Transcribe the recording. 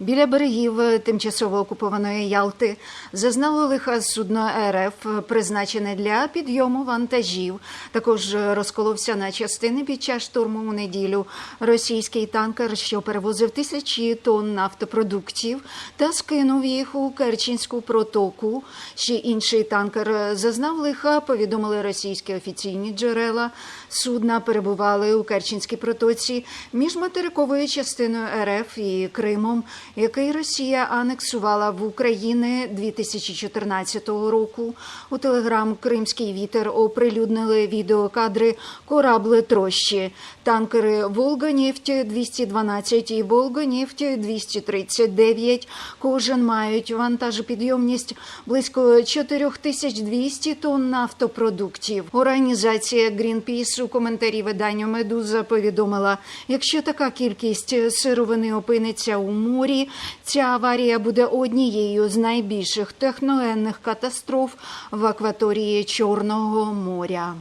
Біля берегів тимчасово окупованої Ялти зазнало лиха судно РФ, призначене для підйому вантажів. Також розколовся на частини під час штурму у неділю. Російський танкер, що перевозив тисячі тонн нафтопродуктів, та скинув їх у Керченську протоку. Ще інший танкер зазнав лиха, повідомили російські офіційні джерела. Судна перебували у Керченській протоці між материковою частиною РФ і Кримом, який Росія анексувала в Україні 2014 року. У телеграм Кримський вітер оприлюднили відеокадри корабли трощі. Танкери Волганефть 212 і Волганефть 239 кожен мають вантажопідйомність близько 4200 тонн нафтопродуктів. Організація Greenpeace у коментарі виданню Медуза повідомила, якщо така кількість сировини опиниться у морі, ця аварія буде однією з найбільших техногенних катастроф в акваторії Чорного моря.